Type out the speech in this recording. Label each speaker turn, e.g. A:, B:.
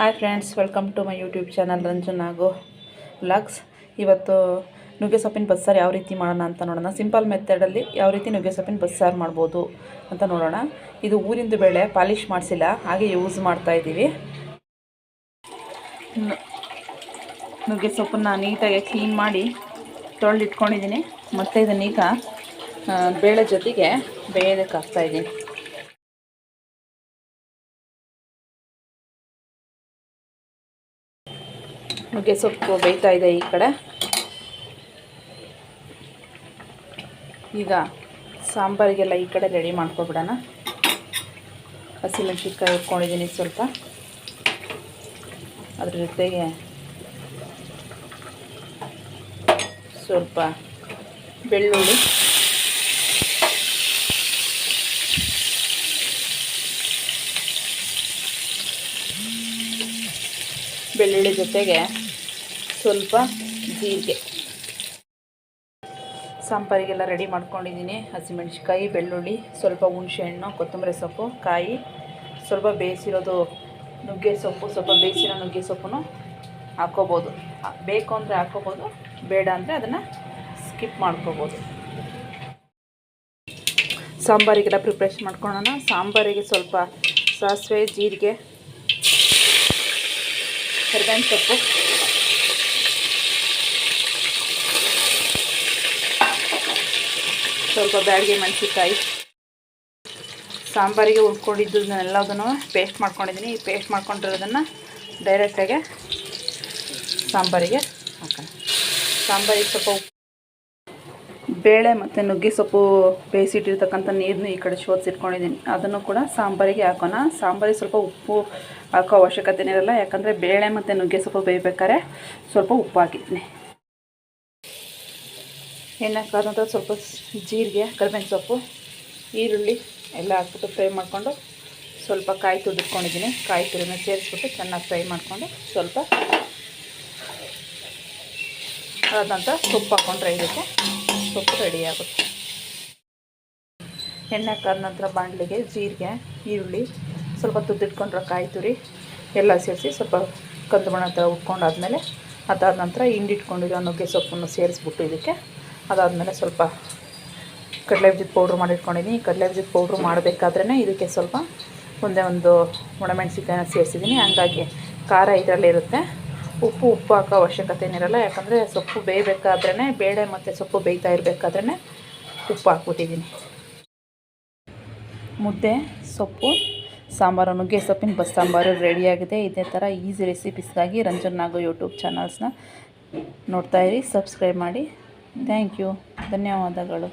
A: Hi friends welcome to my YouTube channel Ranjan lugs vlogs ಇವತ್ತು ನುಗ್ಗೆ ಸೊಪ್ಪಿನ ಬಸ್ಸಾರು ಯಾವ ರೀತಿ ಮಾಡೋಣ ಅಂತ ನೋಡೋಣ. ಸಿಂಪಲ್ ಮೆಥಡಲ್ಲಿ ಯಾವ ರೀತಿ ನುಗ್ಗೆ ಸೊಪ್ಪಿನ ಬಸ್ಸಾರು ಮಾಡ್ಬೋದು ಅಂತ ನೋಡೋಣ. ಇದು ಊರಿಂದು ಬೇಳೆ ಪಾಲಿಷ್ ಮಾಡಿಸಿಲ್ಲ, ಹಾಗೆ ಯೂಸ್ ಮಾಡ್ತಾ ಇದ್ದೀವಿ. ನುಗ್ಗೆ ಸೊಪ್ಪನ್ನ ನೀಟಾಗಿ ಕ್ಲೀನ್ ಮಾಡಿ ತೊಳೆದಿಟ್ಕೊಂಡಿದ್ದೀನಿ. ಮತ್ತು ಇದನ್ನೀಗ ಬೇಳೆ ಜೊತೆಗೆ ಬೇಯೋದಕ್ಕೆ ಹಾಕ್ತಾಯಿದ್ದೀನಿ ನುಗ್ಗೆ ಸೊಪ್ಪು ಬೇಯ್ತಾ ಇದೆ ಈ ಕಡೆ. ಈಗ ಸಾಂಬಾರಿಗೆಲ್ಲ ಈ ಕಡೆ ರೆಡಿ ಮಾಡ್ಕೊಬಿಡೋಣ. ಹಸಿಮೆಣ್ಸಿನ್ಕಾಯಿ ಹುರ್ಕೊಂಡಿದ್ದೀನಿ ಸ್ವಲ್ಪ. ಅದ್ರ ಜೊತೆಗೆ ಸ್ವಲ್ಪ ಬೆಳ್ಳುಳ್ಳಿ. ಬೆಳ್ಳುಳ್ಳಿ ಜೊತೆಗೆ ಸ್ವಲ್ಪ ಜೀರಿಗೆ. ಸಾಂಬಾರಿಗೆಲ್ಲ ರೆಡಿ ಮಾಡ್ಕೊಂಡಿದ್ದೀನಿ. ಹಸಿಮೆಣ್ಸಿಕಾಯಿ ಬೆಳ್ಳುಳ್ಳಿ, ಸ್ವಲ್ಪ ಹುಣಸೆಹಣ್ಣು, ಕೊತ್ತಂಬರಿ ಸೊಪ್ಪು, ಕಾಯಿ, ಸ್ವಲ್ಪ ಬೇಯಿಸಿರೋದು ನುಗ್ಗೆ ಸೊಪ್ಪು, ಸ್ವಲ್ಪ ಬೇಯಿಸಿರೋ ನುಗ್ಗೆ ಸೊಪ್ಪು ಹಾಕ್ಕೋಬೋದು. ಬೇಕು ಅಂದರೆ ಹಾಕ್ಕೋಬೋದು, ಬೇಡ ಅಂದರೆ ಅದನ್ನು ಸ್ಕಿಪ್ ಮಾಡ್ಕೋಬೋದು. ಸಾಂಬಾರಿಗೆಲ್ಲ ಪ್ರಿಪ್ರೇಷನ್ ಮಾಡ್ಕೊಳ್ಳೋಣ. ಸಾಂಬಾರಿಗೆ ಸ್ವಲ್ಪ ಸಾಸಿವೆ, ಜೀರಿಗೆ ಕರಿಬೇವಿನ ಸೊಪ್ಪು ಸ್ವಲ್ಪ ಬ್ಯಾಡಿಗೆ ಮೆಣಸಿನ್ಕಾಯಿ. ಸಾಂಬಾರಿಗೆ ಉಳ್ಕೊಂಡಿದ್ದನ್ನೆಲ್ಲದನ್ನು ಪೇಸ್ಟ್ ಮಾಡ್ಕೊಂಡಿದ್ದೀನಿ. ಈ ಪೇಸ್ಟ್ ಮಾಡ್ಕೊಂಡಿರೋದನ್ನು ಡೈರೆಕ್ಟಾಗೆ ಸಾಂಬಾರಿಗೆ ಹಾಕೋಣ. ಸಾಂಬಾರಿಗೆ ಸ್ವಲ್ಪ ಬೇಳೆ ಮತ್ತು ನುಗ್ಗೆ ಸೊಪ್ಪು ಬೇಯಿಸಿಟ್ಟಿರ್ತಕ್ಕಂಥ ನೀರನ್ನು ಈ ಕಡೆ ಶೋಧಿಸಿಟ್ಕೊಂಡಿದ್ದೀನಿ ಅದನ್ನು ಕೂಡ ಸಾಂಬಾರಿಗೆ ಹಾಕೋಣ. ಸಾಂಬಾರಿಗೆ ಸ್ವಲ್ಪ ಉಪ್ಪು ಹಾಕೋ ಅವಶ್ಯಕತೆನೇ ಇರಲ್ಲ. ಯಾಕಂದರೆ ಬೇಳೆ ಮತ್ತು ನುಗ್ಗೆ ಸೊಪ್ಪು ಬೇಯಬೇಕಾದ್ರೆ ಸ್ವಲ್ಪ ಉಪ್ಪು ಹಾಕಿದ್ದೀನಿ ಎಣ್ಣೆ ಸ್ವಲ್ಪ ಜೀರಿಗೆ, ಕರಿಬೇವಿನ ಸೊಪ್ಪು, ಈರುಳ್ಳಿ ಎಲ್ಲ ಹಾಕ್ಬಿಟ್ಟು ಫ್ರೈ ಮಾಡಿಕೊಂಡು ಸ್ವಲ್ಪ ಕಾಯಿ ತುದಿಟ್ಕೊಂಡಿದ್ದೀನಿ ಕಾಯಿ ತುರಿನ ಸೇರಿಸ್ಬಿಟ್ಟು ಚೆನ್ನಾಗಿ ಫ್ರೈ ಮಾಡಿಕೊಂಡು ಸ್ವಲ್ಪ ಆದಂಥ ಸೊಪ್ಪು ಹಾಕ್ಕೊಂಡ್ರೆ ಇದಕ್ಕೆ ಆಗುತ್ತೆ. ಎಣ್ಣೆ ಕಾದ ನಂತರ ಬಾಣಲಿಗೆ, ಜೀರಿಗೆ, ಈರುಳ್ಳಿ, ಸ್ವಲ್ಪ ತುದ್ದಿಟ್ಕೊಂಡ್ರೆ ಕಾಯಿ ತುರಿ ಎಲ್ಲ ಸೇರಿಸಿ ಸ್ವಲ್ಪ ಕಂದು ಬಣ್ಣ ಉಟ್ಕೊಂಡಾದ್ಮೇಲೆ ಅದಾದ ನಂತರ ಹಿಂಡಿಟ್ಕೊಂಡಿರೋ ನುಗ್ಗೆ ಸೊಪ್ಪನ್ನು ಸೇರಿಸ್ಬಿಟ್ಟು ಇದಕ್ಕೆ. ಅದಾದಮೇಲೆ ಸ್ವಲ್ಪ ಕಡಲೆ ಬೀಜದ ಪೌಡ್ರ್ ಮಾಡಿಟ್ಕೊಂಡಿದ್ದೀನಿ ಕಡಲೆ ಬೀಜದ ಪೌಡ್ರ್ ಮಾಡಬೇಕಾದ್ರೇ ಇದಕ್ಕೆ ಸ್ವಲ್ಪ ಒಂದೇ ಒಂದು ಒಣಮೆಣ್ಸಿನ್ಕಾಯಿನ ಸೇರಿಸಿದ್ದೀನಿ ಹಂಗಾಗಿ ಖಾರ ಇದರಲ್ಲೇ ಇರುತ್ತೆ ಉಪ್ಪು ಉಪ್ಪು ಹಾಕೋ ಅವಶ್ಯಕತೆ ಏನಿರಲ್ಲ, ಯಾಕಂದರೆ ಸೊಪ್ಪು ಬೇಯಬೇಕಾದ್ರೇ ಬೇಳೆ ಮತ್ತು ಸೊಪ್ಪು ಬೇಯ್ತಾ ಇರಬೇಕಾದ್ರೇ ಉಪ್ಪು ಹಾಕ್ಬಿಟ್ಟಿದ್ದೀನಿ. ಮುದ್ದೆ, ಸೊಪ್ಪು, ಸಾಂಬಾರು, ನುಗ್ಗೆ, ಸೊಪ್ಪಿನ ಬಸ್ ಸಾಂಬಾರು ರೆಡಿಯಾಗಿದೆ ಇದೇ ಥರ ಈಸಿ ರೆಸಿಪೀಸ್ಗಾಗಿ ರಂಜನ್ ನಾಗು ಯೂಟ್ಯೂಬ್ ಚಾನಲ್ಸ್ನ ನೋಡ್ತಾಯಿರಿ ಸಬ್ಸ್ಕ್ರೈಬ್ ಮಾಡಿ. ಥ್ಯಾಂಕ್ ಯು ಧನ್ಯವಾದಗಳು.